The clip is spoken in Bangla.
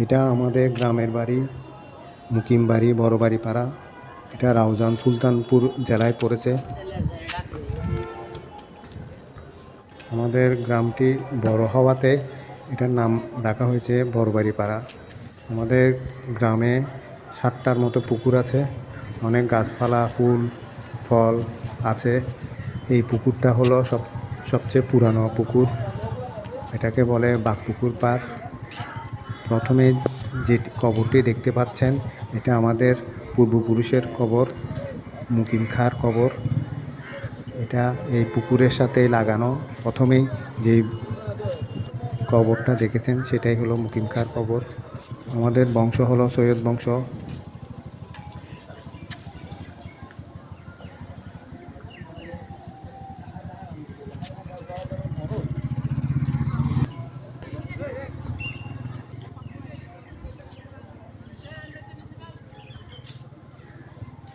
এটা আমাদের গ্রামের বাড়ি, মুকিম বাড়ি, বড় বাড়ি পাড়া। এটা রাউজান সুলতানপুর জেলায় পড়েছে। আমাদের গ্রামটি বড় হওয়াতে এটার নাম রাখা হয়েছে বড়বাড়ি পাড়া। আমাদের গ্রামে ষাটটার মতো পুকুর আছে। অনেক গাছপালা, ফুল, ফল আছে। এই পুকুরটা হলো সব, সবচেয়ে পুরানো পুকুর। এটাকে বলে বাঘপুকুর পাড়। প্রথমে যে কবরটি দেখতে পাচ্ছেন, এটা আমাদের পূর্বপুরুষের কবর, মুকিম খার কবর। এটা এই পুকুরের সাথে লাগানো। প্রথমেই যে কবরটা দেখেছেন, সেটাই হলো মুকিম খার কবর। আমাদের বংশ হলো সৈয়দ বংশ।